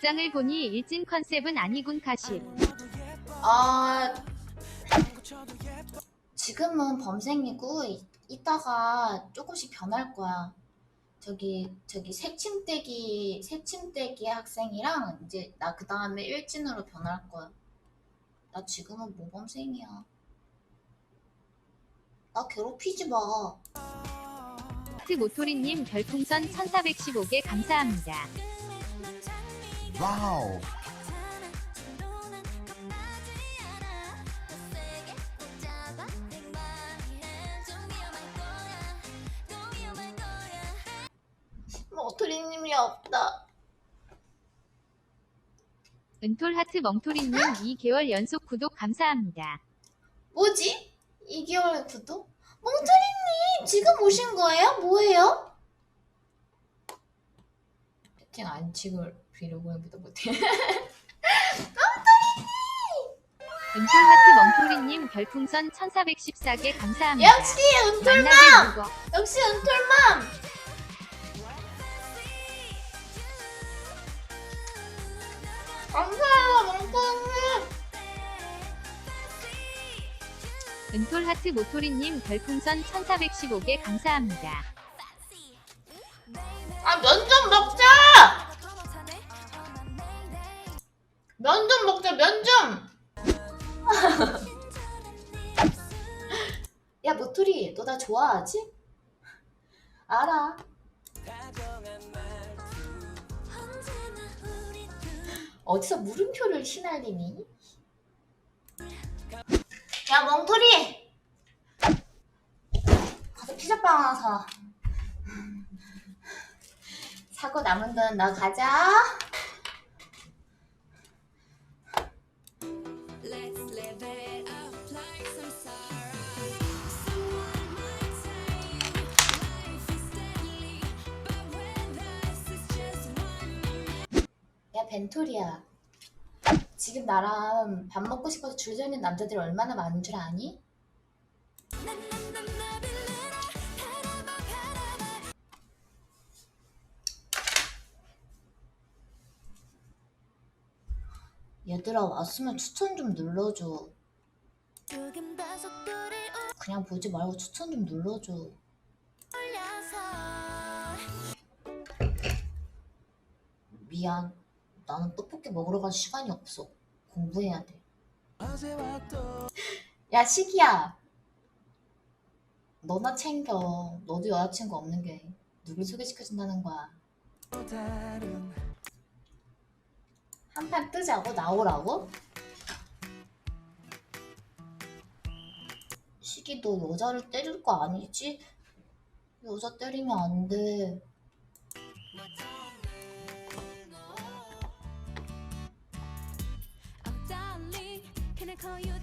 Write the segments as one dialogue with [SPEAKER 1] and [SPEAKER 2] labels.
[SPEAKER 1] 복장을 보니 일진 컨셉은 아니군 카십.
[SPEAKER 2] 아 지금은 범생이고 이, 이따가 조금씩 변할 거야. 저기 저기 새침대기 새침대기 학생이랑 이제 나 그 다음에 일진으로 변할 거야. 나 지금은 모범생이야. 나 괴롭히지 마.
[SPEAKER 1] 하트 모토리님 별풍선 1415개 감사합니다.
[SPEAKER 3] 와우.
[SPEAKER 2] 모토리님이 없다.
[SPEAKER 1] 은톨 하트 멍토리님 2개월 연속 구독 감사합니다.
[SPEAKER 2] 뭐지? 2개월 구독? 몽토리님 지금 오신 거예요? 뭐예요? 채팅 안 브이로그 해보다 못해
[SPEAKER 1] 은톨 하트 멍토리님 별풍선 1414개 감사합니다.
[SPEAKER 2] 역시!
[SPEAKER 1] 만나게 누거.
[SPEAKER 2] 역시 은톨맘! 감사해요 몽토리님
[SPEAKER 1] 은톨 하트 모토리님 별풍선 1415개 감사합니다.
[SPEAKER 2] 아 면 좀 먹자! 면 좀 먹자 면 좀! 야 모토리 너 나 좋아하지? 알아 어디서 물음표를 휘날리니? 야 멍토리 가서 피자빵 하나 사 사고 남은 돈 나 가자 벤토리야 지금 나랑 밥 먹고 싶어서 줄 서 있는 남자들이 얼마나 많은 줄 아니? 얘들아 왔으면 추천 좀 눌러줘. 그냥 보지 말고 추천 좀 눌러줘. 미안 나는 떡볶이 먹으러 갈 시간이 없어 공부해야 돼 야 시기야 너나 챙겨 너도 여자친구 없는 게 누굴 소개시켜준다는 거야 한판 뜨자고 나오라고? 시기 너 여자를 때릴 거 아니지? 여자 때리면 안 돼.
[SPEAKER 4] Call you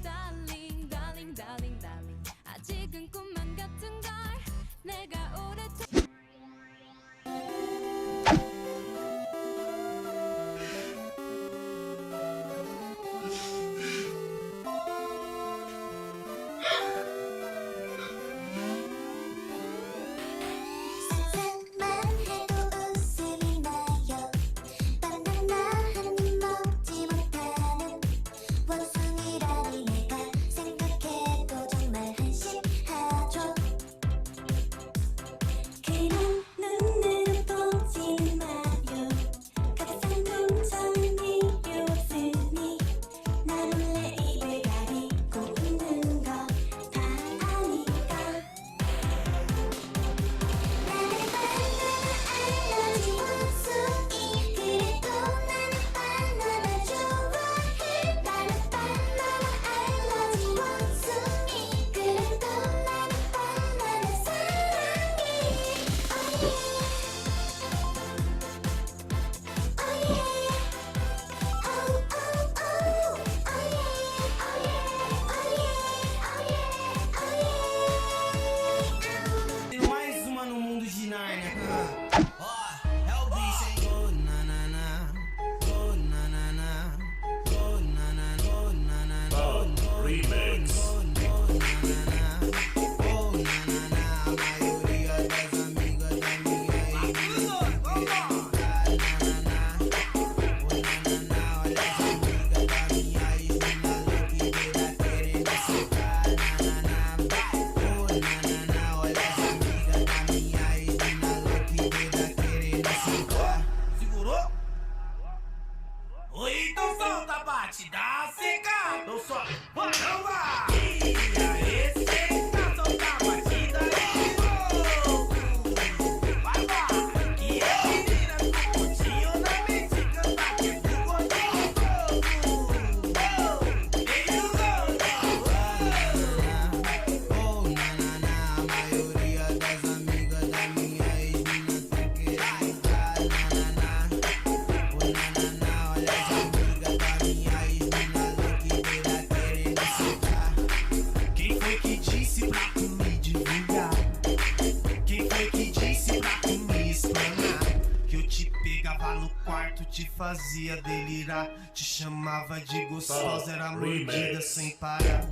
[SPEAKER 5] te fazia delirar. Te chamava de gostosa, era mordida sem parar.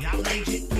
[SPEAKER 5] E além de